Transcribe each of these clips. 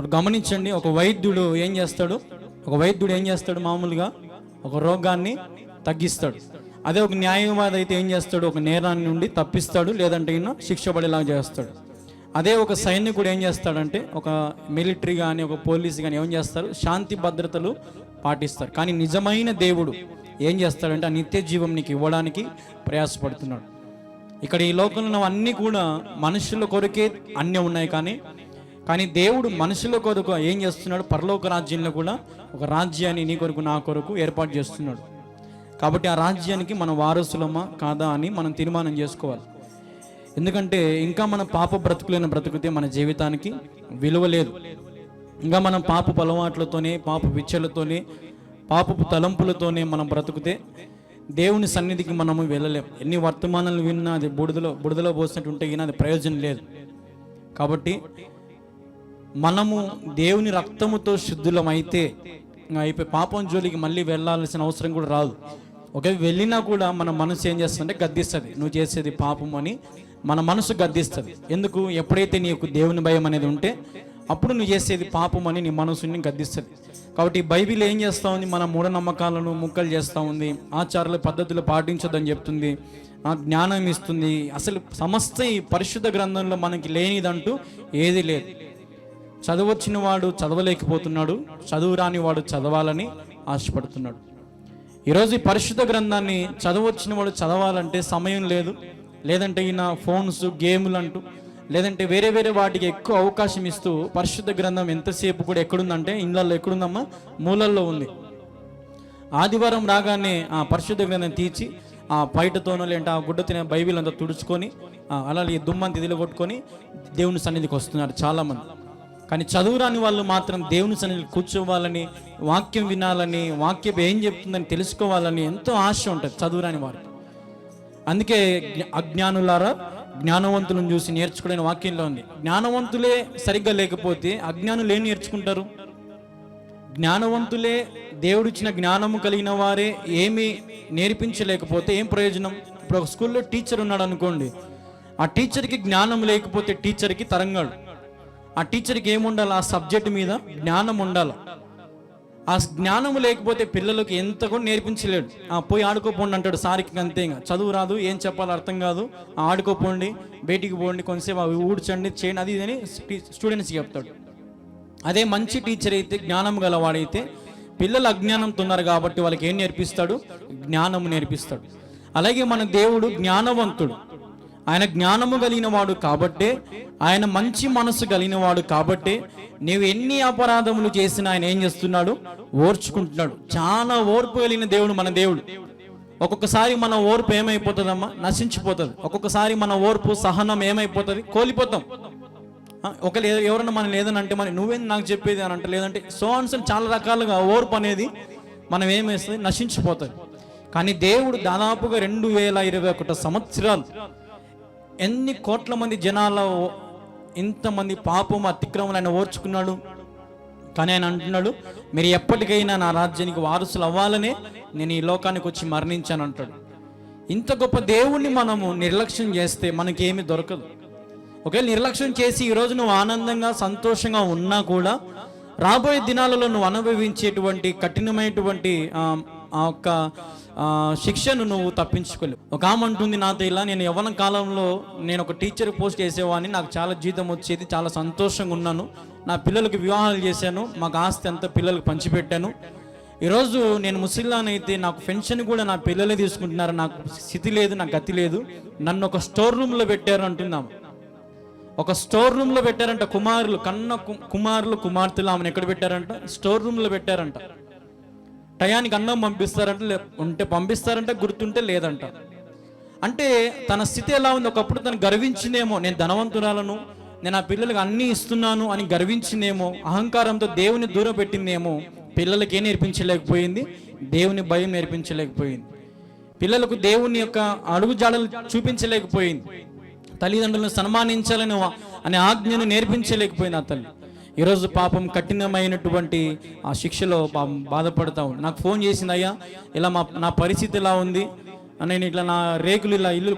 గమనించండి ఒక వైద్యుడు ఏం చేస్తాడు? ఒక వైద్యుడు ఏం చేస్తాడు మామూలుగా? ఒక రోగాన్ని తగ్గిస్తాడు. అదే ఒక న్యాయవాది అయితే ఏం చేస్తాడు? ఒక నేరాన్ని నుండి తప్పిస్తాడు లేదంటే ఈయన శిక్ష పడేలాగా చేస్తాడు. అదే ఒక సైనికుడు ఏం చేస్తాడంటే ఒక మిలిటరీ కానీ ఒక పోలీస్ కానీ ఏం చేస్తారు? శాంతి భద్రతలు పాటిస్తారు. కానీ నిజమైన దేవుడు ఏం చేస్తాడంటే ఆ నిత్య జీవం నీకు ఇవ్వడానికి ప్రయాసపడుతున్నాడు. ఇక్కడ ఈ లోకంలో అన్నీ కూడా మనుషుల కొరకే అన్నీ ఉన్నాయి కానీ కానీ దేవుడు మనుషుల కొరకు ఏం చేస్తున్నాడు? పరలోక రాజ్యంలో కూడా ఒక రాజ్యాన్ని నీ కొరకు నా కొరకు ఏర్పాటు చేస్తున్నాడు. కాబట్టి ఆ రాజ్యానికి మన వారసులమా కాదా అని మనం తీర్మానం చేసుకోవాలి. ఎందుకంటే ఇంకా మన పాప బ్రతుకులైన బ్రతుకుతే మన జీవితానికి విలువ లేదు. ఇంకా మనం పాప అలవాట్లతోనే పాప విచ్చలతోనే పాపపు తలంపులతోనే మనం బ్రతుకుతే దేవుని సన్నిధికి మనము వెళ్ళలేం. ఎన్ని వర్తమానాలు విన్నా అది బుడిదలో బుడిదలో పోసినట్టు ఉంటే కానీ అది ప్రయోజనం లేదు. కాబట్టి మనము దేవుని రక్తముతో శుద్ధులమైతే అయిపోయి పాపం జోలికి మళ్ళీ వెళ్ళాల్సిన అవసరం కూడా రాదు. ఒకవేళ వెళ్ళినా కూడా మన మనసు ఏం చేస్తుందంటే గద్దిస్తుంది. నువ్వు చేసేది పాపం అని మన మనసు గద్దిస్తుంది. ఎందుకు? ఎప్పుడైతే నీకు దేవుని భయం అనేది ఉంటే అప్పుడు నువ్వు చేసేది పాపం అని నీ మనసుని గద్దిస్తుంది. కాబట్టి బైబిల్ ఏం చేస్తూ ఉంది? మన మూఢనమ్మకాలను ముక్కలు చేస్తూ ఉంది. ఆచారాల పద్ధతులు పాటించొద్దని చెప్తుంది. ఆ జ్ఞానం ఇస్తుంది. అసలు సమస్త ఈ పరిశుద్ధ గ్రంథంలో మనకి లేనిదంటూ ఏది లేదు. చదవచ్చిన వాడు చదవలేకపోతున్నాడు చదువు రాని వాడు చదవాలని ఆశపడుతున్నాడు. ఈరోజు ఈ పరిశుద్ధ గ్రంథాన్ని చదవచ్చిన వాడు చదవాలంటే సమయం లేదు. లేదంటే ఈయన ఫోన్స్ గేములు అంటూ లేదంటే వేరే వేరే వాటికి ఎక్కువ అవకాశం ఇస్తూ పరిశుద్ధ గ్రంథం ఎంతసేపు కూడా ఎక్కడుందంటే ఇళ్ళల్లో ఎక్కడుందమ్మా? మూలల్లో ఉంది. ఆదివారం రాగానే ఆ పరిశుద్ధ గ్రంథం తీర్చి ఆ పైటతోనో లేదంటే ఆ గుడ్డ తినే బైబిల్ అంతా తుడుచుకొని అలాగే దుమ్మంతి కొట్టుకొని దేవుని సన్నిధికి వస్తున్నారు చాలామంది. కానీ చదువురాని వాళ్ళు మాత్రం దేవుని సన్నిధిలో కూర్చోవాలని వాక్యం వినాలని వాక్యం ఏం చెప్తుందని తెలుసుకోవాలని ఎంతో ఆశ ఉంటుంది చదువురాని వారికి. అందుకే అజ్ఞానులారా జ్ఞానవంతులను చూసి నేర్చుకోలేని వాక్యంలో ఉంది. జ్ఞానవంతులే సరిగ్గా లేకపోతే అజ్ఞానులు ఏం నేర్చుకుంటారు? జ్ఞానవంతులే దేవుడిచ్చిన జ్ఞానము కలిగిన వారే ఏమి నేర్పించలేకపోతే ఏం ప్రయోజనం? ఇప్పుడు ఒక స్కూల్లో టీచర్ ఉన్నాడు అనుకోండి ఆ టీచర్కి జ్ఞానం లేకపోతే టీచర్కి తరంగాడు ఆ టీచర్కి ఏముండాలి? ఆ సబ్జెక్ట్ మీద జ్ఞానం ఉండాలి. ఆ జ్ఞానం లేకపోతే పిల్లలకు ఎంత కూడా నేర్పించలేడు. ఆ పోయి ఆడుకోపోండి అంటాడు సారికి అంతే ఇంకా. చదువు రాదు ఏం చెప్పాలో అర్థం కాదు. ఆడుకోపోండి బయటికి పోండి కొంతసేపు అవి ఊడ్చండి చేయండి అది ఇది అని స్టూడెంట్స్కి చెప్తాడు. అదే మంచి టీచర్ అయితే జ్ఞానం గలవాడైతే పిల్లలు అజ్ఞానంతో ఉన్నారు కాబట్టి వాళ్ళకి ఏం నేర్పిస్తాడు? జ్ఞానము నేర్పిస్తాడు. అలాగే మన దేవుడు జ్ఞానవంతుడు. ఆయన జ్ఞానము కలిగిన వాడు కాబట్టే ఆయన మంచి మనసు కలిగిన వాడు కాబట్టే నీవు ఎన్ని అపరాధములు చేసినా ఆయన ఏం చేస్తున్నాడు? ఓర్చుకుంటున్నాడు. చాలా ఓర్పు కలిగిన దేవుడు మన దేవుడు. ఒక్కొక్కసారి మన ఓర్పు ఏమైపోతుందమ్మా? నశించిపోతుంది. ఒక్కొక్కసారి మన ఓర్పు సహనం ఏమైపోతుంది? కోల్పోతాం. ఆ, ఒకరు ఎవరన్నా మనం లేదని అంటే మరి నువ్వేం నాకు చెప్పేది అని అంటే లేదంటే సో ఆన్సర్ చాలా రకాలుగా ఓర్పు అనేది మనం ఏమేస్తుంది నశించిపోతుంది. కానీ దేవుడు దాదాపుగా రెండు వేల ఇరవై ఒకటి సంవత్సరాలు ఎన్ని కోట్ల మంది జనాల ఓ- ఇంతమంది పాపం అతిక్రమలు ఆయన ఓర్చుకున్నాడు? కానీ ఆయన అంటున్నాడు మీరు ఎప్పటికైనా నా రాజ్యానికి వారసులు అవ్వాలనే నేను ఈ లోకానికి వచ్చి మరణించాను అంటాడు. ఇంత గొప్ప దేవుణ్ణి మనము నిర్లక్ష్యం చేస్తే మనకేమీ దొరకదు. ఒకవేళ నిర్లక్ష్యం చేసి ఈరోజు నువ్వు ఆనందంగా సంతోషంగా ఉన్నా కూడా రాబోయే దినాలలో నువ్వు అనుభవించేటువంటి కఠినమైనటువంటి ఆ, యొక్క శిక్షను నువ్వు తప్పించుకోలేవు. ఒక ఆమె అంటుంది నాతో ఇలా నేను యవ్వన కాలంలో నేను ఒక టీచర్ పోస్ట్ చేసేవాడిని. నాకు చాలా జీతం వచ్చేది చాలా సంతోషంగా ఉన్నాను. నా పిల్లలకు వివాహాలు చేశాను. మాకు ఆస్తి అంతా పిల్లలకు పంచిపెట్టాను. ఈరోజు నేను ముసిల్లానైతే నాకు పెన్షన్ కూడా నా పిల్లలే తీసుకుంటున్నారు. నాకు స్థితి లేదు నాకు గతి లేదు. నన్ను ఒక స్టోర్ రూమ్లో పెట్టారు అంటున్నాము ఒక స్టోర్ రూమ్లో పెట్టారంట కుమారులు కన్న కు- కుమారులు కుమార్తెలు ఆమెను ఎక్కడ పెట్టారంట? స్టోర్ రూమ్లో పెట్టారంట. టయానికి అన్నం పంపిస్తారంటే ఉంటే పంపిస్తారంటే గుర్తుంటే లేదంట. అంటే తన స్థితి ఎలా ఉంది? ఒకప్పుడు తను గర్వించిందేమో నేను ధనవంతురాలను నేను ఆ పిల్లలకు అన్నీ ఇస్తున్నాను అని గర్వించిందేమో అహంకారంతో దేవుని దూరం పెట్టిందేమో పిల్లలకి ఏం నేర్పించలేకపోయింది? దేవుని భయం నేర్పించలేకపోయింది. పిల్లలకు దేవుని యొక్క అడుగుజాడలు చూపించలేకపోయింది. తల్లిదండ్రులను సన్మానించాలని అనే ఆజ్ఞను నేర్పించలేకపోయింది ఆ తల్లి. ఈరోజు పాపం కఠినమైనటువంటి ఆ శిక్షలో పాపం బాధపడతా ఉంది నాకు ఫోన్ చేసింది అయ్యా ఇలా మా నా పరిస్థితి ఇలా ఉంది. నేను ఇట్లా నా రేకులు ఇలా ఇల్లు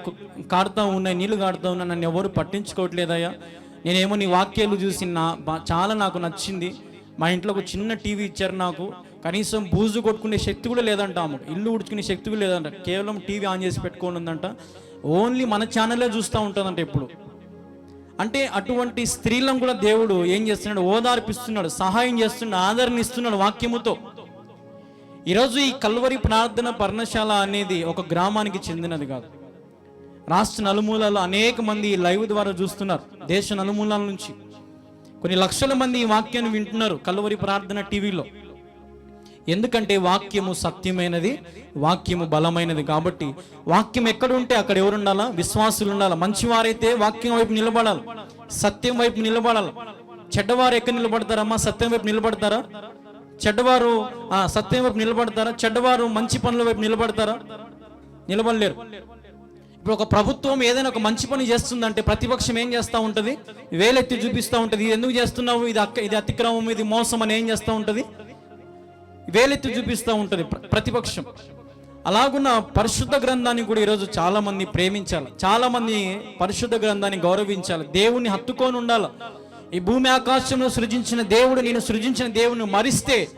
కాడుతూ ఉన్నాయి నీళ్ళు కాడుతూ ఉన్నాయి నన్ను ఎవరు పట్టించుకోవట్లేదయ్యా నేనేమో నీ వాక్యాలు చూసి నా చాలా నాకు నచ్చింది. మా ఇంట్లో ఒక చిన్న టీవీ ఇచ్చారు నాకు. కనీసం బూజు కొట్టుకునే శక్తి కూడా లేదంట ఆమెకు ఇల్లు ఉడుచుకునే శక్తి కూడా లేదంట. కేవలం టీవీ ఆన్ చేసి పెట్టుకొని ఉందంట. ఓన్లీ మన ఛానలే చూస్తూ ఉంటుందంట ఎప్పుడు. అంటే అటువంటి స్త్రీలను కూడా దేవుడు ఏం చేస్తున్నాడు? ఓదార్పిస్తున్నాడు సహాయం చేస్తున్నాడు ఆదరణ ఇస్తున్నాడు వాక్యముతో. ఈరోజు ఈ కల్వరి ప్రార్థన పర్ణశాల అనేది ఒక గ్రామానికి చెందినది కాదు. రాష్ట్ర నలుమూలలో అనేక మంది ఈ లైవ్ ద్వారా చూస్తున్నారు దేశ నలుమూలల నుంచి. కొన్ని లక్షల మంది ఈ వాక్యాన్ని వింటున్నారు కల్వరి ప్రార్థన టీవీలో. ఎందుకంటే వాక్యము సత్యమైనది వాక్యము బలమైనది కాబట్టి వాక్యం ఎక్కడుంటే అక్కడ ఎవరు ఉండాలా విశ్వాసులు ఉండాలా మంచివారైతే వాక్యం వైపు నిలబడాలి సత్యం వైపు నిలబడాలి. చెడ్డవారు ఎక్కడ నిలబడతారమ్మా? సత్యం వైపు నిలబడతారా? చెడ్డవారు ఆ, సత్యం వైపు నిలబడతారా? చెడ్డవారు మంచి పనుల వైపు నిలబడతారా? నిలబడలేరు. ఇప్పుడు ఒక ప్రభుత్వం ఏదైనా ఒక మంచి పని చేస్తుందంటే ప్రతిపక్షం ఏం చేస్తూ ఉంటుంది? వేలెత్తి చూపిస్తూ ఉంటుంది. ఇది ఎందుకు చేస్తున్నావు? ఇది అక్క ఇది అతిక్రమం ఇది మోసం అని ఏం చేస్తూ ఉంటుంది? వేలెత్తి చూపిస్తూ ఉంటుంది ప్రతిపక్షం. అలాగున్న పరిశుద్ధ గ్రంథాన్ని కూడా ఈరోజు చాలామంది ప్రేమించాలి. చాలామంది పరిశుద్ధ గ్రంథాన్ని గౌరవించాలి. దేవుణ్ణి హత్తుకొని ఉండాలి. ఈ భూమి ఆకాశంలో సృజించిన దేవుడు నేను సృజించిన దేవుని మరిస్తే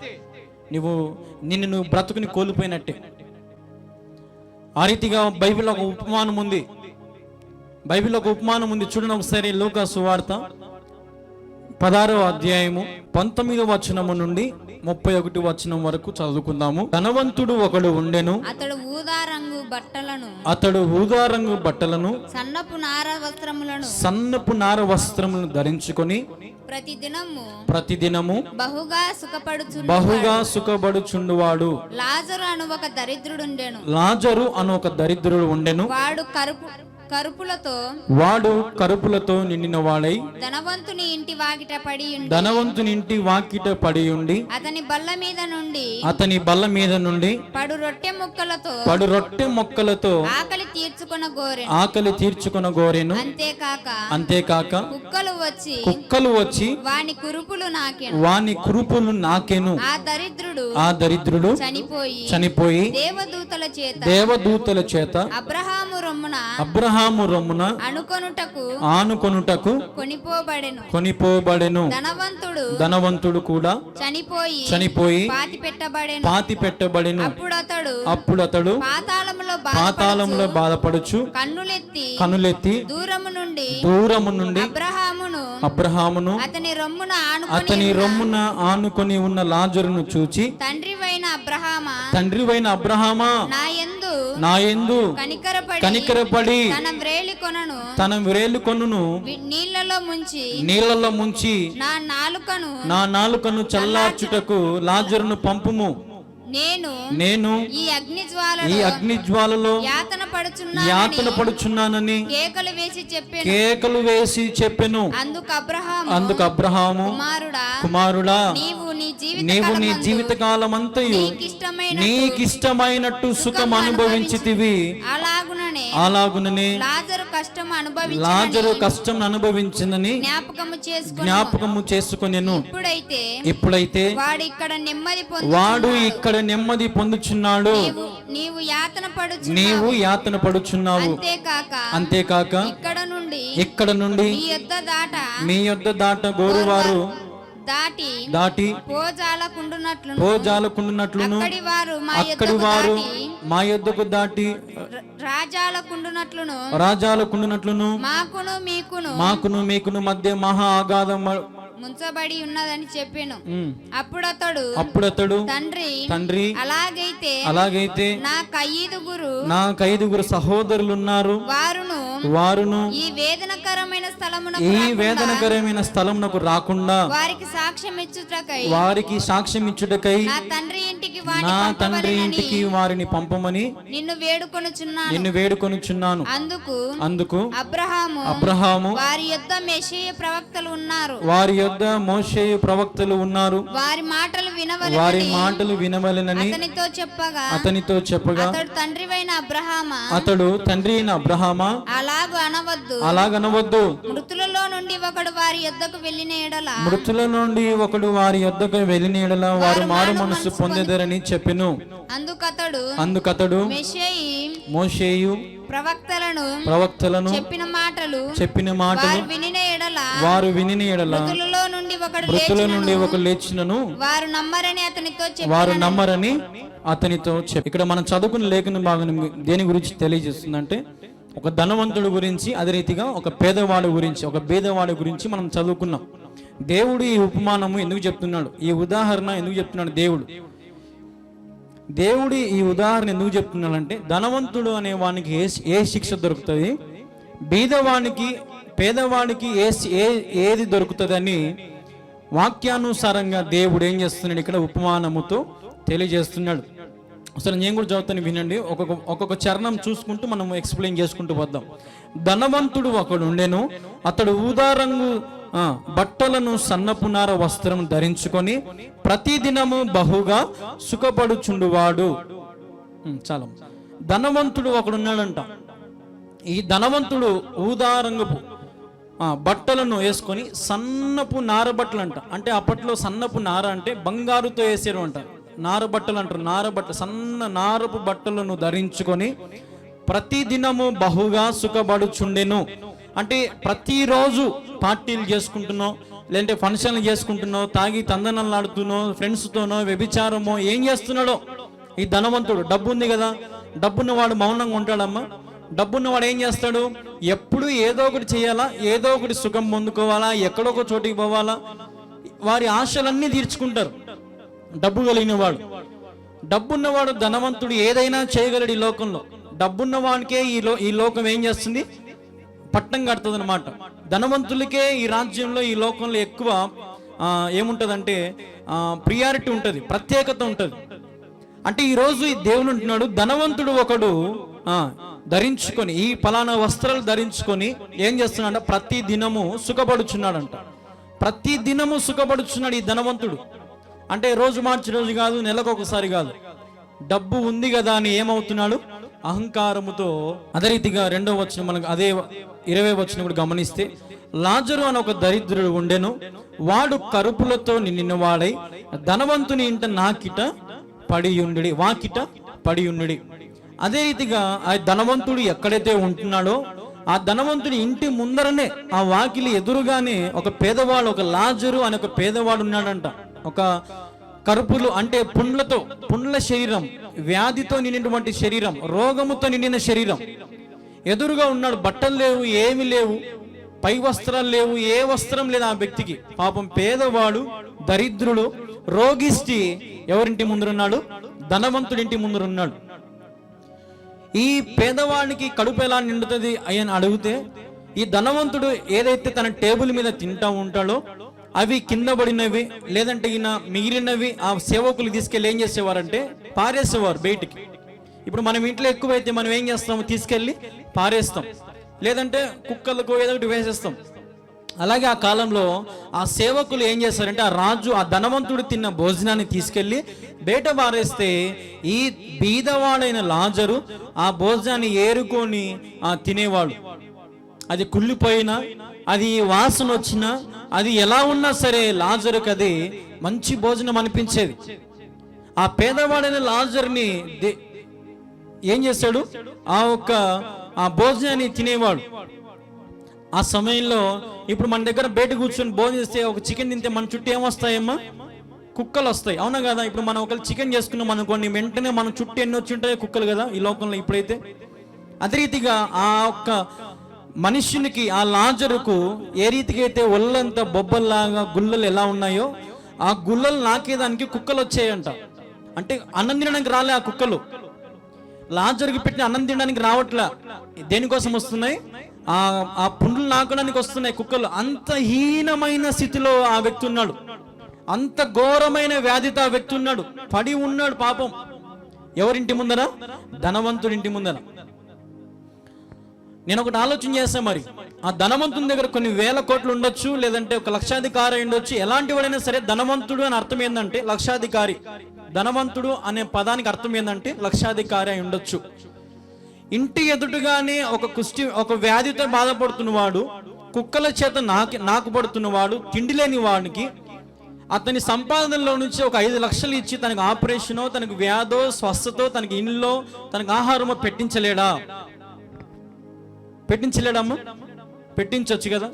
నువ్వు నిన్ను నువ్వు బ్రతుకుని కోల్పోయినట్టే. ఆ రీతిగా బైబిల్ ఒక ఉపమానం ఉంది. బైబిల్ ఒక ఉపమానం ఉంది. చూడండి ఒకసారి లోక సువార్త పదారో అధ్యాయము పంతొమ్మిదో వచనము నుండి ముప్పై ఒకటి వచనం వరకు చదువుకుందాము. ధనవంతుడు ఒకడు ఉండెను. అతడు ఊదా రంగు బట్టలను అతడు ఊదా రంగు బట్టలను సన్నపు నార వస్త్రములను సన్నపు నార వస్త్రములను ధరించుకొని ప్రతి దినము ప్రతిదినము బహుగా సుఖపడుచు బహుగా సుఖపడుచుండువాడు. లాజరు అను ఒక దరిద్రుడుండెను. లాజరు అను ఒక దరిద్రుడు ఉండెను. వాడు కరుపు కరుపులతో వాడు కరుపులతో నిండిన వాడై ధనవంతుని ఇంటి వాకిట పడి ధనవంతుని ఇంటి వాకిట పడి ఉండి అతని బల్ల మీద నుండి అతని బల్ల మీద నుండి పడు రొట్టె ముక్కలతో పడు రొట్టె మొక్కలతో ఆకలి తీర్చుకున్న గోరెను. ఆకలి తీర్చుకున్న గోరెను. అంతేకాక అంతేకాక కుక్కలు వచ్చి కుక్కలు వచ్చి వాని కురుపులు నాకెను. వాని కురుపులు నాకెను. ఆ దరిద్రుడు ఆ దరిద్రుడు చనిపోయి చనిపోయి దేవదూతల చేత దేవదూతల చేత అబ్రహాము రొమ్మున అబ్రహాము రొమ్మున అనుకొనుటకు ఆనుకొనుటకు కొనిపోబడెను. కొనిపోబడెను. ధనవంతుడు ధనవంతుడు కూడా చనిపోయి చనిపోయి పాతి పెట్టబడెను పాతి పెట్టబడెను అప్పుడు అతడు అప్పుడు అతడు పాతాళములో పాతాళంలో బాధపడుచు కన్నులెత్తి కనులెత్తి దూరము నుండి దూరము నుండి అబ్రహామును అబ్రహామును అతని రొమ్మున అతని రొమ్మున ఆనుకొని ఉన్న లాజరును చూచి తండ్రివైన అబ్రహామా తండ్రివైన అబ్రహామా నా యందు నా యందు కనికరపడి కనికరపడి తన వ్రేలి కొనను. తన విరేలు కొనును. నీళ్ళలో ముంచి నీళ్ళలో ముంచి నా నాలుకను నా నాలుకను చల్లార్చుటకు లాజరును పంపుము. నేను నేను ఈ అగ్ని జ్వాల ఈ అగ్ని జ్వాలలో యాతన పడుచున్నా యాతన పడుచున్నానని కేకలు వేసి చెప్పాను. కేకలు వేసి చెప్పెను. అందుకు అబ్రహాము అందుకు అబ్రహాము కుమారుడా కుమారుడా నీవు నీ జీవిత నీవు నీ జీవితకాలం అంతయు నీకిష్టమైన నీకిష్టమైనట్టు సుఖం అనుభవించితివి. అలాగుననే అలాగుననే లాజరు కష్టం అనుభవించి లాజరు కష్టం అనుభవించిందని జ్ఞాపకము చేసుకుని జ్ఞాపకము చేసుకొనెను. ఇప్పుడైతే ఇప్పుడైతే వాడు ఇక్కడ నెమ్మది పొంది వాడు ఇక్కడ నెమ్మది పొందుచున్నాడు. నీవు యాతన పడుచు నీవు యాతన పడుచున్నావు. అంతేకాక అంతేకాక ఇక్కడ నుండి ఇక్కడ నుండి ఈ యొద్ద దాట మీ యొద్ద దాట గోరువారు దాటి దాటి పోజాలకుండునట్లు పోజాలకుండునట్లును. అక్కడి వారు మా యొద్దకు వారు దాటి రాజాలకుండునట్లును. రాజాలకుండునట్లును. మాకును మీకును మాకును మీకును మధ్య మహా ఆగాధం ముంచబడి ఉన్నదని చెప్పాను. అప్పుడు అతడు అప్పుడు అతడు తండ్రి తండ్రి అలాగైతే అలాగైతే నాకు ఐదుగురు నాకు ఐదుగురు సహోదరులు ఉన్నారు వారును వారును ఈ వేదనకరమైన స్థలమున ఈ వేదనకరమైన స్థలం నాకు రాకుండా వారికి సాక్ష్యం ఇచ్చుటకై వారికి సాక్ష్యం ఇచ్చుటకై నా తండ్రి ఇంటికి వారిని నా తండ్రి ఇంటికి వారిని పంపమని నిన్ను వేడుకొనుచున్నాను. నిన్ను వేడుకొనుచున్నాను. అందుకు అందుకు అబ్రహాము అబ్రహాము వారి యొద్ద మెషియ ప్రవక్తలు ఉన్నారు. వారి యొద్ద మోషే ప్రవక్తలు ఉన్నారు. వారి మాటలు వారి వినవలెనని మాటలు వినవలెనని అతనితో చెప్పగా అతనితో చెప్పగా అతడు తండ్రివైన అబ్రహామా? అతడు తండ్రి అయిన అబ్రహామా? అలాగు అనవద్దు. అలాగనవద్దు. మృతులలో నుండి ఒకడు వారి యొద్దకు వెళ్ళిన ఎడల మృతుల నుండి ఒకడు వారి యొద్దకు వెళ్ళినీడల వారు మారు మనసు పొందెదరని చెప్పెను. అందుకతడు అందుకతడు మెషయి మోషేయు ప్రవక్తలను ప్రవక్తలను చెప్పిన మాటలు చెప్పిన మాటలు వినిన ఎడల ఎడల వారు విని ఎడల మృతులలో నుండి ఒకడు మృతుల నుండి లేచినను ఒక లేచినను వారు నమ్మరని అతనితో చెప్పి వారు నమ్మరని అతనితో చెప్పి ఇక్కడ మనం చదువుకున్న లేఖన భాగం దేని గురించి తెలియజేస్తుందంటే ఒక ధనవంతుడు గురించి అదే రీతిగా ఒక పేదవాడి గురించి ఒక పేదవాడి గురించి మనం చదువుకున్నాం. దేవుడు ఈ ఉపమానము ఎందుకు చెప్తున్నాడు? ఈ ఉదాహరణ ఎందుకు చెప్తున్నాడు దేవుడు? దేవుడు ఈ ఉదాహరణ ఎందుకు చెప్తున్నాడంటే ధనవంతుడు అనే వానికి ఏ ఏ శిక్ష దొరుకుతుంది? బీదవానికి పేదవాడికి ఏ ఏ ఏది దొరుకుతుందని వాక్యానుసారంగా దేవుడు ఏం చేస్తున్నాడు? ఇక్కడ ఉపమానముతో తెలియజేస్తున్నాడు. అసలు నేను కూడా చదువుతాను వినండి. ఒక్కొక్క ఒక్కొక్క చరణం చూసుకుంటూ మనం ఎక్స్ప్లెయిన్ చేసుకుంటూ వద్దాం ధనవంతుడు ఒకడు ఉండెను. అతడు ఊదా రంగు బట్టలను సన్నపునార వస్త్రం ధరించుకొని ప్రతిదినము బహుగా సుఖపడుచుండువాడు. చాలా. ధనవంతుడు ఒకడు ఉన్నాడంట. ఈ ధనవంతుడు ఊదారంగపు ఆ, బట్టలను వేసుకొని సన్నపు నార బట్టలు అంట అంటే అప్పట్లో సన్నపు నార అంటే బంగారుతో వేసేరు అంట నారబట్టలు అంటారు. నారబట్ట సన్న నారపు బట్టలను ధరించుకొని ప్రతిదినము బహుగా సుఖపడుచుండెను. అంటే ప్రతిరోజు పార్టీలు చేసుకుంటున్నావు లేదంటే ఫంక్షన్లు చేసుకుంటున్నావు తాగి తందనలాడుతున్నావు ఫ్రెండ్స్తోనో వ్యభిచారమో ఏం చేస్తున్నాడో? ఈ ధనవంతుడు డబ్బు ఉంది కదా. డబ్బున్నవాడు మౌనంగా ఉంటాడమ్మా. డబ్బున్నవాడు ఏం చేస్తాడు? ఎప్పుడు ఏదో ఒకటి చేయాలా? ఏదో ఒకటి సుఖం పొందుకోవాలా? ఎక్కడో ఒక చోటికి పోవాలా? వారి ఆశలన్నీ తీర్చుకుంటారు. డబ్బు కలిగిన వాడు డబ్బున్నవాడు ధనవంతుడు ఏదైనా చేయగలడు ఈ లోకంలో. డబ్బున్నవాడికే ఈ లో ఈ లోకం ఏం చేస్తుంది? పట్టం కడుతుంది అనమాట ధనవంతులకే ఈ రాజ్యంలో ఈ లోకంలో ఎక్కువ ఏముంటుందంటే ఏముంటదంటే ప్రియారిటీ ఉంటుంది ప్రత్యేకత ఉంటుంది. అంటే ఈరోజు ఈ దేవుడు ఉంటున్నాడు ధనవంతుడు ఒకడు ఆ, ధరించుకొని ఈ ఫలానా వస్త్రాలు ధరించుకొని ఏం చేస్తున్నాడు ప్రతి దినము సుఖపడుచున్నాడంట. ప్రతి దినము సుఖపడుచున్నాడు ఈ ధనవంతుడు. అంటే రోజు మార్చి రోజు కాదు నెలకు ఒకసారి కాదు. డబ్బు ఉంది కదా అని ఏమవుతున్నాడు? అహంకారముతో అదే రీతిగా రెండో వచ్చిన మనకు అదే ఇరవై వచ్చిన కూడా గమనిస్తే లాజరు అని ఒక దరిద్రుడు ఉండెను వాడు కరుపులతో నిండిన వాడై ధనవంతుని ఇంట నాకిట పడియుండి వాకిట పడియుండి అదే రీతిగా ఆ ధనవంతుడు ఎక్కడైతే ఉంటున్నాడో ఆ ధనవంతుడి ఇంటి ముందరనే ఆ వాకిలి ఎదురుగానే ఒక పేదవాడు ఒక లాజరు అనే ఒక పేదవాడు ఉన్నాడంట. ఒక కరుపులు అంటే పుండ్లతో పుండ్ల శరీరం వ్యాధితో నిండినటువంటి శరీరం రోగముతో నిండిన శరీరం. ఎదురుగా ఉన్నాడు బట్టలు లేవు ఏమి లేవు పై వస్త్రాలు లేవు ఏ వస్త్రం లేదు ఆ వ్యక్తికి. పాపం పేదవాడు దరిద్రుడు రోగిష్టి ఎవరింటి ముందరున్నాడు? ధనవంతుడింటి ముందరున్నాడు. ఈ పేదవాడికి కడుపు ఎలా నిండుతుంది అని అడిగితే ఈ ధనవంతుడు ఏదైతే తన టేబుల్ మీద తింటా ఉంటాడో అవి కింద పడినవి లేదంటే ఈయన మిగిలినవి ఆ సేవకులు తీసుకెళ్ళి ఏం చేసేవారంటే పారేసేవారు బయటికి. ఇప్పుడు మనం ఇంట్లో ఎక్కువైతే మనం ఏం చేస్తాము? తీసుకెళ్ళి పారేస్తాం. లేదంటే కుక్కలకు ఏదో ఒకటి వేసేస్తాం. అలాగే ఆ కాలంలో ఆ సేవకులు ఏం చేస్తారంటే ఆ రాజు ఆ ధనవంతుడు తిన్న భోజనాన్ని తీసుకెళ్ళి బయట పారేస్తే ఈ బీదవాడైన లాజరు ఆ భోజనాన్ని ఏరుకొని ఆ తినేవాడు. అది కుళ్ళిపోయినా అది వాసన వచ్చినా అది ఎలా ఉన్నా సరే లాజరుకు అది మంచి భోజనం అనిపించేది. ఆ పేదవాడైన లాజర్ని దే- ఏం చేశాడు ఆ ఒక్క ఆ భోజనాన్ని తినేవాడు. ఆ సమయంలో ఇప్పుడు మన దగ్గర బయట కూర్చొని భోజనం చేస్తే ఒక చికెన్ తింటే మన చుట్టూ ఏమొస్తాయమ్మా? కుక్కలు వస్తాయి. అవునా కదా? ఇప్పుడు మనం ఒకళ్ళు చికెన్ చేసుకున్నాం అనుకోండి వెంటనే మన చుట్టూ ఎన్ని వచ్చి ఉంటాయో కుక్కలు కదా ఈ లోకంలో ఇప్పుడైతే. అదే రీతిగా ఆ ఒక్క మనుష్యునికి ఆ లాజరుకు ఏ రీతికైతే అయితే ఒళ్ళంతా బొబ్బల్లాగా గుల్లలు ఎలా ఉన్నాయో ఆ గుల్లలు నాకేదానికి కుక్కలు వచ్చాయంట. అంటే అన్నం తినడానికి రాలే ఆ కుక్కలు. లాజర్కి పెట్టిన అన్నం తినడానికి రావట్లా. దేనికోసం వస్తున్నాయి? ఆ ఆ పుండ్లు నాకడానికి వస్తున్నాయి కుక్కలు. అంత హీనమైన స్థితిలో ఆ వ్యక్తి ఉన్నాడు. అంత ఘోరమైన వ్యాధితో ఆ వ్యక్తి ఉన్నాడు. పడి ఉన్నాడు పాపం. ఎవరింటి ముందర? ధనవంతుడింటి ముందర. నేను ఒకటి ఆలోచన చేస్తాను మరి. ఆ ధనవంతుని దగ్గర కొన్ని వేల కోట్లు ఉండొచ్చు లేదంటే ఒక లక్షాధికారి ఉండొచ్చు. ఎలాంటి వాడైనా సరే ధనవంతుడు అని అర్థం ఏంటంటే లక్షాధికారి. ధనవంతుడు అనే పదానికి అర్థం ఏంటంటే లక్షాధికారి అయి ఉండొచ్చు. ఇంటి ఎదుటగానే ఒక కుష్టి ఒక వ్యాధితో బాధపడుతున్నవాడు కుక్కల చేత నాకి నాకు పడుతున్నవాడు తిండి లేని వాడికి అతని సంపాదనలో నుంచి ఒక ఐదు లక్షలు ఇచ్చి తనకు ఆపరేషనో తనకు వ్యాధో స్వస్థతో తనకి ఇంట్లో తనకు ఆహారమో పెట్టించలేడా? పెట్టించలేడమ్మా? పెట్టించవచ్చు కదా.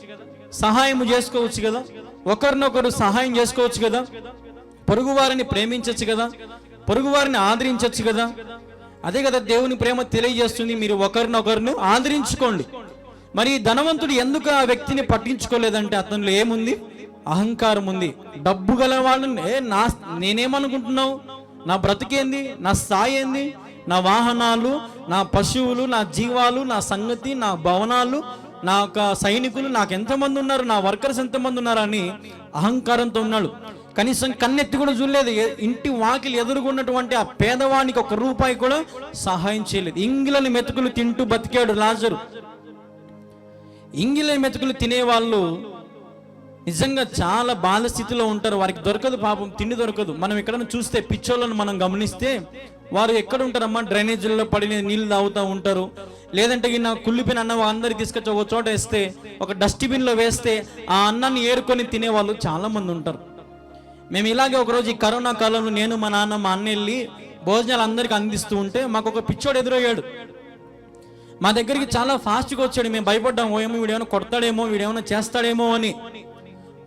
సహాయం చేసుకోవచ్చు కదా. ఒకరినొకరు సహాయం చేసుకోవచ్చు కదా. పొరుగు వారిని ప్రేమించవచ్చు కదా. పొరుగు వారిని ఆదరించవచ్చు కదా. అదే కదా దేవుని ప్రేమ తెలియజేస్తుంది. మీరు ఒకరినొకరును ఆదరించుకోండి. మరి ధనవంతుడు ఎందుకు ఆ వ్యక్తిని పట్టించుకోలేదంటే అతనిలో ఏముంది? అహంకారం ఉంది. డబ్బు గల వాళ్ళని ఏ నా నేనేమనుకుంటున్నావు? నా బ్రతికేంది? నా స్థాయి ఏంది? నా వాహనాలు నా పశువులు నా జీవాలు నా సంగతి నా భవనాలు నా యొక్క సైనికులు నాకు ఎంతమంది ఉన్నారు నా వర్కర్స్ ఎంతమంది ఉన్నారు అని అహంకారంతో ఉన్నాడు. కనీసం కన్నెత్తి కూడా చూడలేదు. ఇంటి వాకిలి ఎదురుగున్నటువంటి ఆ పేదవానికి ఒక రూపాయి కూడా సహాయం చేయలేదు. ఇంగిలని మెతుకులు తింటూ బతికాడు లాజరు. ఇంగిలని మెతుకులు తినేవాళ్ళు నిజంగా చాలా బాధ స్థితిలో ఉంటారు. వారికి దొరకదు పాపం తిండి దొరకదు. మనం ఎక్కడైనా చూస్తే పిచ్చోళ్ళను మనం గమనిస్తే వారు ఎక్కడ ఉంటారమ్మా డ్రైనేజీల్లో పడిన నీళ్ళు తాగుతూ ఉంటారు. లేదంటే ఈయన నా కుళ్ళిపోయిన అన్నం అందరికి తీసుకొచ్చి ఒక చోట వేస్తే ఒక డస్ట్బిన్లో వేస్తే ఆ అన్నాన్ని ఏరుకొని తినేవాళ్ళు చాలా మంది ఉంటారు. మేము ఇలాగే ఒకరోజు ఈ కరోనా కాలంలో నేను మా నాన్న మా అన్న వెళ్ళి భోజనాలు అందరికి అందిస్తూ ఉంటే మాకు ఒక పిచ్చోడు ఎదురయ్యాడు. మా దగ్గరికి చాలా ఫాస్ట్గా వచ్చాడు. మేము భయపడ్డాం ఓ ఏమో వీడేమైనా కొడతాడేమో వీడేమైనా చేస్తాడేమో అని.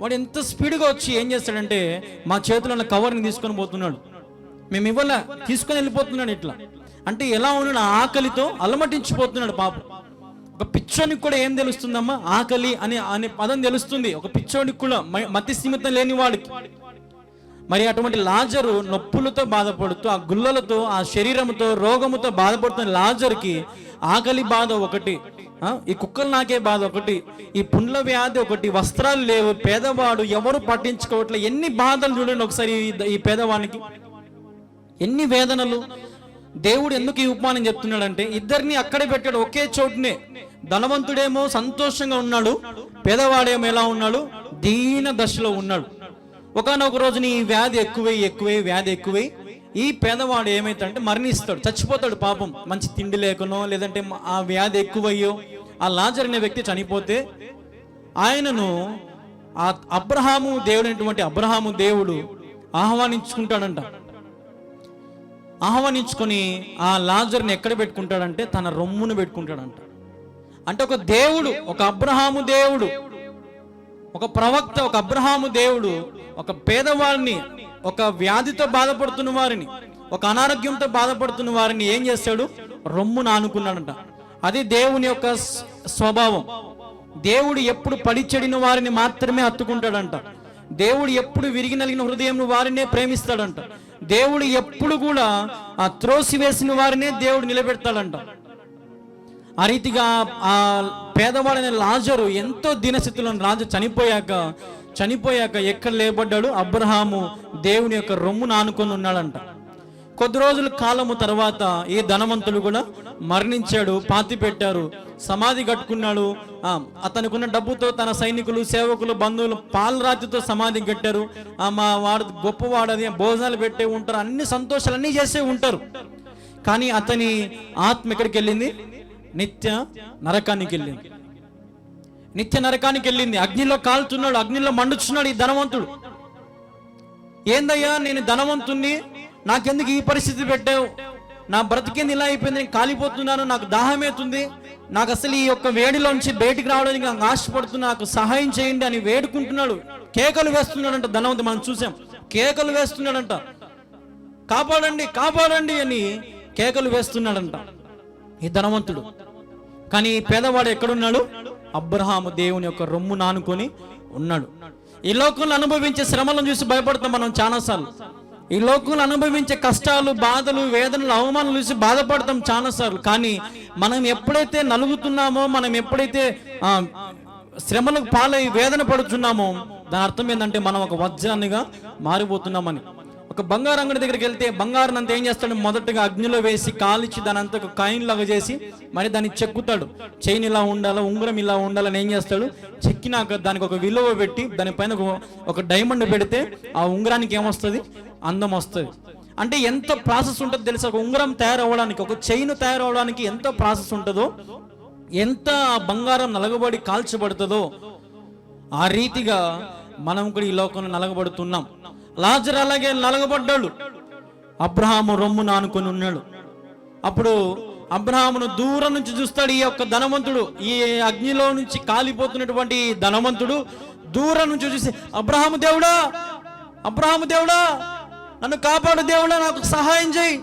వాడు ఎంత స్పీడ్గా వచ్చి ఏం చేస్తాడంటే మా చేతిలో ఉన్న కవర్ని తీసుకొని పోతున్నాడు. మేము ఇవ్వాల తీసుకొని వెళ్ళిపోతున్నాడు ఇట్లా. అంటే ఎలా ఉన్నాడు ఆకలితో అలమటించిపోతున్నాడు పాపం. ఒక పిచ్చోనికి కూడా ఏం తెలుస్తుందమ్మా? ఆకలి అనే అనే పదం తెలుస్తుంది. ఒక పిచ్చోనికి కూడా మ- మతి సీమితం లేని వాడికి. మరి అటువంటి లాజరు నొప్పులతో బాధపడుతూ ఆ గుల్లలతో ఆ శరీరంతో రోగముతో బాధపడుతున్న లాజర్కి ఆకలి బాధ ఒకటి ఈ కుక్కలు నాకే బాధ ఒకటి ఈ పుండ్ల వ్యాధి ఒకటి వస్త్రాలు లేవు పేదవాడు ఎవరు పట్టించుకోవట్లే ఎన్ని బాధలు చూడండి ఒకసారి ఈ- ఈ పేదవానికి. ఎన్ని వేదనలు? దేవుడు ఎందుకు ఈ ఉపమానం చెప్తున్నాడంటే ఇద్దరిని అక్కడే పెట్టాడు ఒకే చోటునే. ధనవంతుడేమో సంతోషంగా ఉన్నాడు పేదవాడేమో ఎలా ఉన్నాడు? దీన దశలో ఉన్నాడు. ఒకనొక రోజుని ఈ వ్యాధి ఎక్కువై ఎక్కువై వ్యాధి ఎక్కువై ఈ పేదవాడు ఏమైతాడంటే మరణిస్తాడు చచ్చిపోతాడు పాపం. మంచి తిండి లేకనో లేదంటే ఆ వ్యాధి ఎక్కువయ్యో ఆ లాజర్ అనే వ్యక్తి చనిపోతే ఆయనను ఆ అబ్రహాము దేవుడు అబ్రహాము దేవుడు ఆహ్వానించుకుంటాడంట. ఆహ్వానించుకొని ఆ లాజర్ని ఎక్కడ పెట్టుకుంటాడంటే తన రొమ్మును పెట్టుకుంటాడంట. అంటే ఒక దేవుడు ఒక అబ్రహాము దేవుడు ఒక ప్రవక్త ఒక అబ్రహాము దేవుడు ఒక పేదవారిని ఒక వ్యాధితో బాధపడుతున్న వారిని ఒక అనారోగ్యంతో బాధపడుతున్న వారిని ఏం చేస్తాడు? రొమ్మును ఆనుకున్నాడంట. అది దేవుని యొక్క స్వభావం. దేవుడు ఎప్పుడు పడి చెడిన వారిని మాత్రమే హత్తుకుంటాడంట. దేవుడు ఎప్పుడు విరిగి నలిగిన హృదయం వారినే ప్రేమిస్తాడంట. దేవుడు ఎప్పుడు కూడా ఆ త్రోసి వేసిన వారినే దేవుడు నిలబెడతాడంట. ఆ రీతిగా ఆ పేదవాడైన లాజరు ఎంతో దీనస్థితిలో ఉన్న రాజు చనిపోయాక చనిపోయాక ఎక్కడ లేబడ్డాడు? అబ్రహాము దేవుని యొక్క రొమ్మును ఆనుకొని ఉన్నాడంట. కొద్ది రోజుల కాలము తర్వాత ఈ ధనవంతుడు కూడా మరణించాడు పాతి పెట్టారు సమాధి కట్టుకున్నాడు. అతనికున్న డబ్బుతో తన సైనికులు సేవకులు బంధువులు పాలరాతితో సమాధి కట్టారు. ఆ, మా వాడు గొప్పవాడని భోజనాలు పెట్టే ఉంటారు అన్ని సంతోషాలు అన్నీ చేసే ఉంటారు. కానీ అతని ఆత్మ ఎక్కడికి వెళ్ళింది? నిత్య నరకానికి వెళ్ళింది. నిత్య నరకానికి వెళ్ళింది. అగ్నిలో కాలుతున్నాడు అగ్నిలో మండుచున్నాడు ఈ ధనవంతుడు. ఏందయ్యా నేను ధనవంతుణ్ణి? నాకెందుకు ఈ పరిస్థితి పెట్టావు? నా బ్రతికేంది ఇలా అయిపోయింది నేను కాలిపోతున్నాను నాకు దాహమేతుంది నాకు అసలు ఈ యొక్క వేడిలోంచి బయటికి రావడానికి నాకు ఆశపడుతున్నా నాకు సహాయం చేయండి అని వేడుకుంటున్నాడు. కేకలు వేస్తున్నాడంట ధనవంతి మనం చూసాం. కేకలు వేస్తున్నాడంట. కాపాడండి కాపాడండి అని కేకలు వేస్తున్నాడంట ఈ ధనవంతుడు. కానీ పేదవాడు ఎక్కడున్నాడు? అబ్రహాము దేవుని యొక్క రొమ్ము నానుకొని ఉన్నాడు. ఈ లోకంలో అనుభవించే శ్రమలను చూసి భయపడతాం మనం చాలాసార్లు. ఈ లోకంలో అనుభవించే కష్టాలు బాధలు వేదనలు అవమానాలు చూసి బాధపడతాం చాలాసార్లు కానీ మనం ఎప్పుడైతే నలుగుతున్నామో మనం ఎప్పుడైతే శ్రమలకు పాలై వేదన పడుతున్నామో దాని అర్థం ఏంటంటే మనం ఒక వజ్రాన్నిగా మారిపోతున్నామని. ఒక బంగారు అంగడి దగ్గరికి వెళ్తే బంగారం అంతా ఏం చేస్తాడు? మొదటగా అగ్నిలో వేసి కాలిచ్చి దాని అంతా ఒక కాయిన్ లాగా చేసి మరి దాన్ని చెక్కుతాడు. చైన్ ఇలా ఉండాలా? ఉంగరం ఇలా ఉండాలని ఏం చేస్తాడు? చెక్కినాక దానికి ఒక విలువ పెట్టి దానిపైన ఒక- డైమండ్ పెడితే ఆ ఉంగరానికి ఏమొస్తుంది? అందం వస్తుంది. అంటే ఎంత ప్రాసెస్ ఉంటుందో తెలుసా? ఒక ఉంగరం తయారవ్వడానికి ఒక చైన్ తయారవడానికి ఎంత ప్రాసెస్ ఉంటుందో ఎంత ఆ బంగారం నలగబడి కాల్చబడుతుందో ఆ రీతిగా మనం కూడా ఈ లోకంలో నలగబడుతున్నాం. లాజర్ అలాగే నలగబడ్డాడు. అబ్రహాము రొమ్మును అనుకుని ఉన్నాడు. అప్పుడు అబ్రహామును దూరం నుంచి చూస్తాడు ఈ యొక్క ధనవంతుడు. ఈ అగ్నిలో నుంచి కాలిపోతున్నటువంటి ధనవంతుడు దూరం నుంచి చూసి అబ్రహాము దేవుడా! అబ్రహాము దేవుడా! నన్ను కాపాడు దేవుడా! నాకు సహాయం చేయి!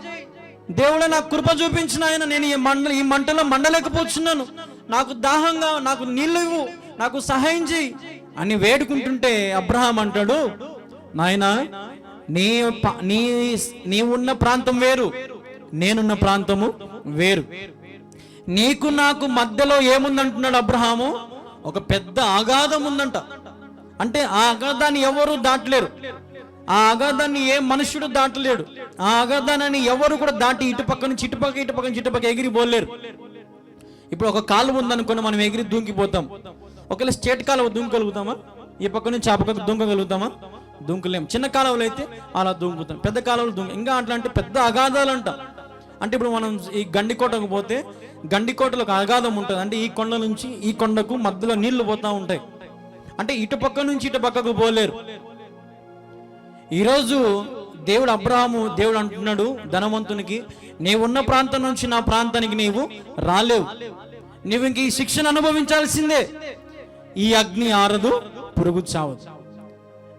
దేవుడా నాకు కృప చూపించిన ఆయన నేను ఈ మండ ఈ మంటలో మండలేకపోతున్నాను. నాకు దాహంగా నాకు నీళ్ళు ఇవ్వు! నాకు సహాయం చేయి! అని వేడుకుంటుంటే అబ్రహాం అంటాడు నాయన నీ నీ నీ ఉన్న ప్రాంతం వేరు నేనున్న ప్రాంతము వేరు. నీకు నాకు మధ్యలో ఏముందంటున్నాడు అబ్రహాము? ఒక పెద్ద అగాధం ఉందంట. అంటే ఆ అగాధాన్ని ఎవరు దాటలేరు. ఆ అగాధాన్ని ఏ మనుషుడు దాటలేడు. ఆ అగాధాన్ని ఎవరు కూడా దాటి ఇటుపక్క నుంచి ఇటుపక్క ఇటుపక్క నుంచి ఇటుపక్క ఎగిరి పోలేరు. ఇప్పుడు ఒక కాలువ ఉందనుకోండి మనం ఎగిరి దూకిపోతాం. ఒకవేళ స్టేట్ కాలువ దూకగలుగుతామా? ఈ పక్క నుంచి ఆ పక్క దూకగలుగుతామా? దూకలేం. చిన్న కాలువలు అయితే అలా దుంకుతాం. పెద్ద కాలువలు దుంకు ఇంకా అట్లా అంటే పెద్ద అగాధాలు అంట అంటే ఇప్పుడు మనం ఈ గండికోటకు పోతే గండికోటలో ఒక అగాధం ఉంటుంది. అంటే ఈ కొండ నుంచి ఈ కొండకు మధ్యలో నీళ్ళు పోతా ఉంటాయి. అంటే ఇటు పక్క నుంచి ఇటు పక్కకు పోలేరు. ఈరోజు దేవుడు అబ్రహాము దేవుడు అంటున్నాడు ధనవంతునికి నీవున్న ప్రాంతం నుంచి నా ప్రాంతానికి నీవు రాలేవు. నీవు ఇంక ఈ శిక్షను అనుభవించాల్సిందే. ఈ అగ్ని ఆరదు పురుగు చావదు.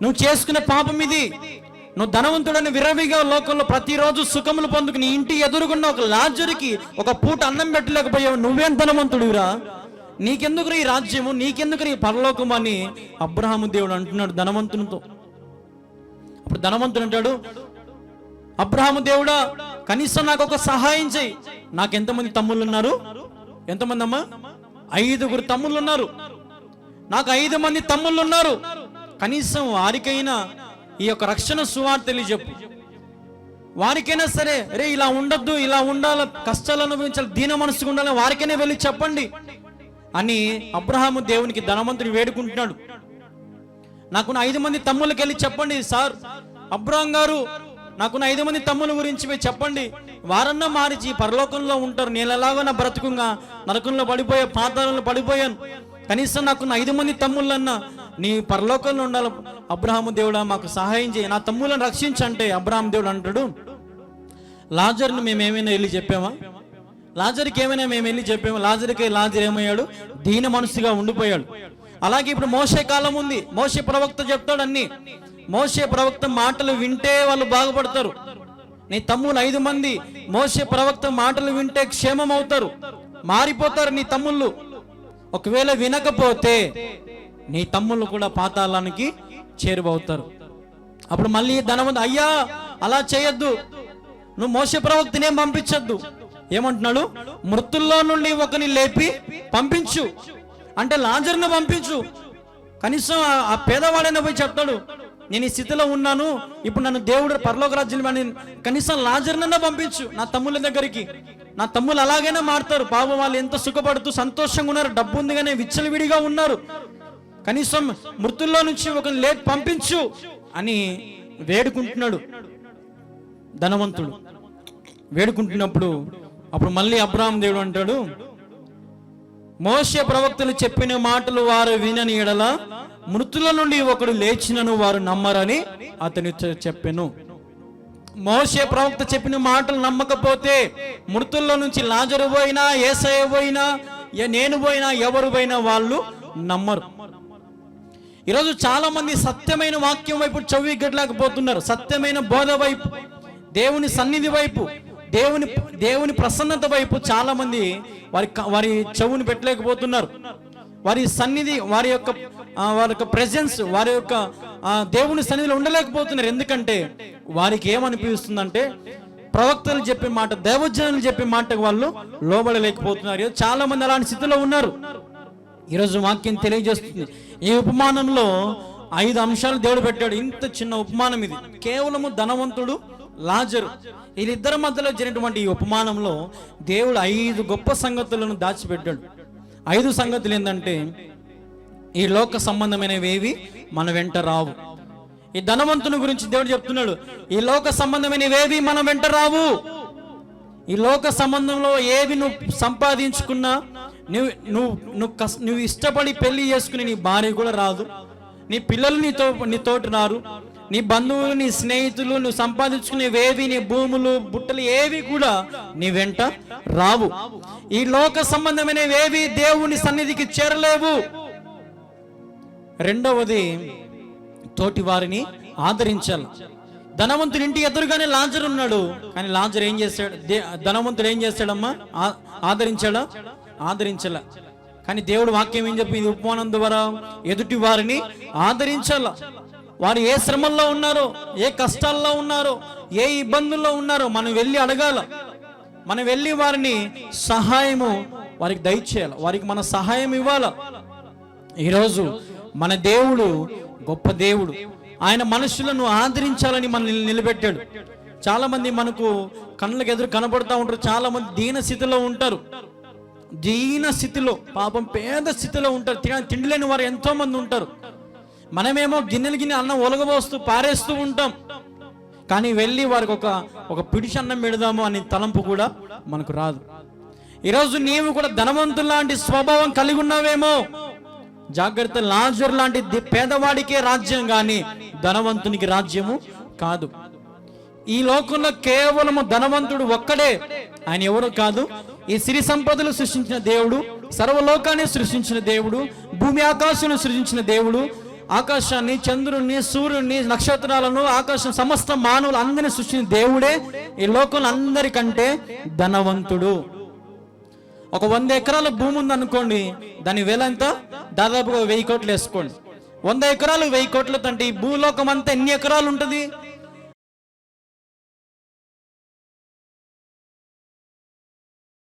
నువ్వు చేసుకునే పాపం ఇది. నువ్వు ధనవంతుడని విరవిగా లోకంలో ప్రతిరోజు సుఖములు పొందుకుని ఇంటి ఎదురుగున్న ఒక లాజరికి ఒక పూట అన్నం పెట్టలేకపోయావు. నువ్వేం ధనవంతుడురా నీకెందుకు ఈ రాజ్యము? నీకెందుకు ఈ పరలోకం అని అబ్రహాము దేవుడు అంటున్నాడు ధనవంతునితో. అప్పుడు ధనవంతుడు అంటాడు అబ్రహాము దేవుడా కనీసం నాకు ఒక సహాయం చేయి నాకు ఎంతమంది తమ్ముళ్ళు ఉన్నారు? ఎంతమంది అమ్మా ఐదుగురు తమ్ముళ్ళు ఉన్నారు. నాకు ఐదు మంది తమ్ముళ్ళు ఉన్నారు. కనీసం వారికైనా ఈ యొక్క రక్షణ సువార్త తెలియజెప్పు. వారికైనా సరే రే ఇలా ఉండొద్దు ఇలా ఉండాలి కష్టాలు అనుభవించాలి దీన మనసుకు ఉండాలి వారికైనా వెళ్ళి చెప్పండి అని అబ్రహాము దేవునికి ధనవంతుడు వేడుకుంటున్నాడు. నాకున్న ఐదు మంది తమ్ముళ్ళకి వెళ్ళి చెప్పండి సార్. అబ్రహం గారు నాకున్న ఐదు మంది తమ్ముల గురించి మీరు చెప్పండి. వారన్నా మారిచి పరలోకంలో ఉంటారు. నేను ఎలాగో నా బ్రతుకుంగా నరకంలో పడిపోయా పాతాళంలో పడిపోయాను. కనీసం నాకున్న ఐదు మంది తమ్ముళ్ళన్నా నీ పరలోకంలో ఉండాలి అబ్రహాము దేవుడా మాకు సహాయం చేయి. నా తమ్ములను రక్షించంటే అబ్రహాం దేవుడు అంటాడు. లాజర్ను మేము ఏమైనా వెళ్ళి చెప్పామా? లాజర్కి ఏమైనా మేము వెళ్ళి చెప్పాము? లాజర్కి లాజర్ ఏమయ్యాడు? దీన మనసుగా ఉండిపోయాడు. అలాగే ఇప్పుడు మోసే కాలం ఉంది. మోసే ప్రవక్త చెప్తాడు అన్ని. మోసే ప్రవక్త మాటలు వింటే వాళ్ళు బాగుపడతారు. నీ తమ్ముళ్ళు ఐదు మంది. మోసే ప్రవక్త మాటలు వింటే క్షేమం అవుతారు మారిపోతారు నీ తమ్ముళ్ళు. ఒకవేళ వినకపోతే నీ తమ్ముళ్ళు కూడా పాతాళానికి చేరువవుతారు. అప్పుడు మళ్ళీ ధనవంతు అయ్యా అలా చేయొద్దు. నువ్వు మోస ప్రవక్తనేం పంపించొద్దు. ఏమంటున్నాడు? మృతుల్లో నుండి ఒకని లేపి పంపించు. అంటే లాజర్ను పంపించు. కనీసం ఆ- పేదవాడైనా పోయి చెప్తాడు నేను ఈ స్థితిలో ఉన్నాను. ఇప్పుడు నన్ను దేవుడు పరలోక రాజ్యం అని కనీసం లాజర్నన్నా పంపించు నా తమ్ముళ్ళ దగ్గరికి. నా తమ్ముళ్ళు అలాగైనా మారుతారు. పాపం వాళ్ళు ఎంత సుఖపడుతూ సంతోషంగా ఉన్నారు. డబ్బు ఉంది కానీ విచ్చలవిడిగా ఉన్నారు. కనీసం మృతుల్లో నుంచి ఒక లేట్ పంపించు అని వేడుకుంటున్నాడు ధనవంతుడు. వేడుకుంటున్నప్పుడు అప్పుడు మళ్ళీ అబ్రాహం దేవుడు అంటాడు మోసే ప్రవక్తలు చెప్పిన మాటలు వారు వినని ఎడల మృతుల నుండి ఒకడు లేచినను వారు నమ్మరని అతని చెప్పాను. మోసే ప్రవక్త చెప్పిన మాటలు నమ్మకపోతే మృతుల్లో నుంచి లాజరు పోయినా ఏసయ పోయినా నేను పోయినా ఎవరు పోయినా వాళ్ళు నమ్మరు. ఈరోజు చాలా మంది సత్యమైన వాక్యం వైపు చెవి గట్లేకపోతున్నారు సత్యమైన బోధ వైపు దేవుని సన్నిధి వైపు దేవుని దేవుని ప్రసన్నత వైపు చాలా మంది వారి వారి చెవుని పెట్టలేకపోతున్నారు. వారి సన్నిధి వారి యొక్క వారి యొక్క ప్రెజెన్స్ వారి యొక్క దేవుని సన్నిధిలో ఉండలేకపోతున్నారు. ఎందుకంటే వారికి ఏమనిపిస్తుందంటే ప్రవక్తలు చెప్పే మాట దేవజనులు చెప్పే మాటకు వాళ్ళు లోబడలేకపోతున్నారు. చాలా మంది అలాంటి స్థితిలో ఉన్నారు. ఈరోజు వాక్యం తెలియజేస్తుంది. ఈ ఉపమానంలో ఐదు అంశాలు దేవుడు పెట్టాడు. ఇంత చిన్న ఉపమానం ఇది. కేవలము ధనవంతుడు లాజరు. వీళ్ళిద్దరి మధ్యలో జరిగినటువంటి ఈ ఉపమానంలో దేవుడు ఐదు గొప్ప సంగతులను దాచిపెట్టాడు. ఐదు సంగతులు ఏంటంటే ఈ లోక సంబంధమైనవి ఏవి? మన వెంట రావు. ఈ ధనవంతుని గురించి దేవుడు చెప్తున్నాడు ఈ లోక సంబంధమైనవేవి మన వెంట రావు. ఈ లోక సంబంధంలో ఏవి నువ్వు సంపాదించుకున్నా నువ్వు నువ్వు నువ్వు కస్ నువ్వు ఇష్టపడి పెళ్ళి చేసుకుని నీ భార్య కూడా రాదు. నీ పిల్లలు నీతో నీ తోటి రారు. నీ బంధువులు నీ స్నేహితులు నువ్వు సంపాదించుకునేవేవి నీ భూములు బుట్టలు ఏవి కూడా నీ వెంట రావు. ఈ లోక సంబంధమైనవేవి దేవుని సన్నిధికి చేరలేవు. రెండవది తోటి వారిని ఆదరించాలి. ధనవంతుడి ఇంటి ఎదురుగానే లాంజర్ ఉన్నాడు. కానీ లాంజర్ ఏం చేశాడు దే- ధనవంతుడు ఏం చేశాడమ్మా ఆదరించాడా ఆదరించాల. కానీ దేవుడు వాక్యం ఏం చెప్పింది? ఉపమానం ద్వారా ఎదుటి వారిని ఆదరించాల? వారు ఏ శ్రమల్లో ఉన్నారో ఏ కష్టాల్లో ఉన్నారో ఏ ఇబ్బందుల్లో ఉన్నారో మనం వెళ్ళి అడగాల. మనం వెళ్ళి వారిని సహాయము వారికి దయచేయాలి. వారికి మన సహాయం ఇవ్వాల. ఈరోజు మన దేవుడు గొప్ప దేవుడు. ఆయన మనుషులను ఆదరించాలని మనల్ని నిలబెట్టాడు. చాలా మంది మనకు కళ్ళకి ఎదురు కనబడుతూ ఉంటారు. చాలా మంది దీన స్థితిలో ఉంటారు. దీన స్థితిలో పాపం పేద స్థితిలో ఉంటారు. తిన- తిండి లేని వారు ఎంతో మంది ఉంటారు. మనమేమో గిన్నెలు గిన్నె అన్నం ఒలగబోస్తూ పారేస్తూ ఉంటాం. కానీ వెళ్ళి వారికి ఒక ఒక పిడిచి అన్నం పెడదాము అనే తలంపు కూడా మనకు రాదు. ఈరోజు నీవు కూడా ధనవంతుల లాంటి స్వభావం కలిగి ఉన్నావేమో? జాగ్రత్త లాజర్ లాంటి పేదవాడికే రాజ్యం కానీ ధనవంతునికి రాజ్యము కాదు. ఈ లోకంలో కేవలము ధనవంతుడు ఒక్కడే ఆయన ఎవరు కాదు? ఈ సిరి సంపదలు సృష్టించిన దేవుడు సర్వలోకాన్ని సృష్టించిన దేవుడు భూమి ఆకాశాన్ని సృష్టించిన దేవుడు ఆకాశాన్ని చంద్రుణ్ణి సూర్యుడిని నక్షత్రాలను ఆకాశం సమస్త మానవులు అందరిని సృష్టించిన దేవుడే ఈ లోకంలో అందరికంటే ధనవంతుడు. ఒక వంద ఎకరాల భూమి ఉంది అనుకోండి దాని వేల ఎంత? దాదాపుగా వెయ్యి కోట్లు వేసుకోండి. వంద ఎకరాలు వెయ్యి కోట్లు అంటే ఈ భూలోకం అంతా ఎన్ని ఎకరాలు ఉంటుంది?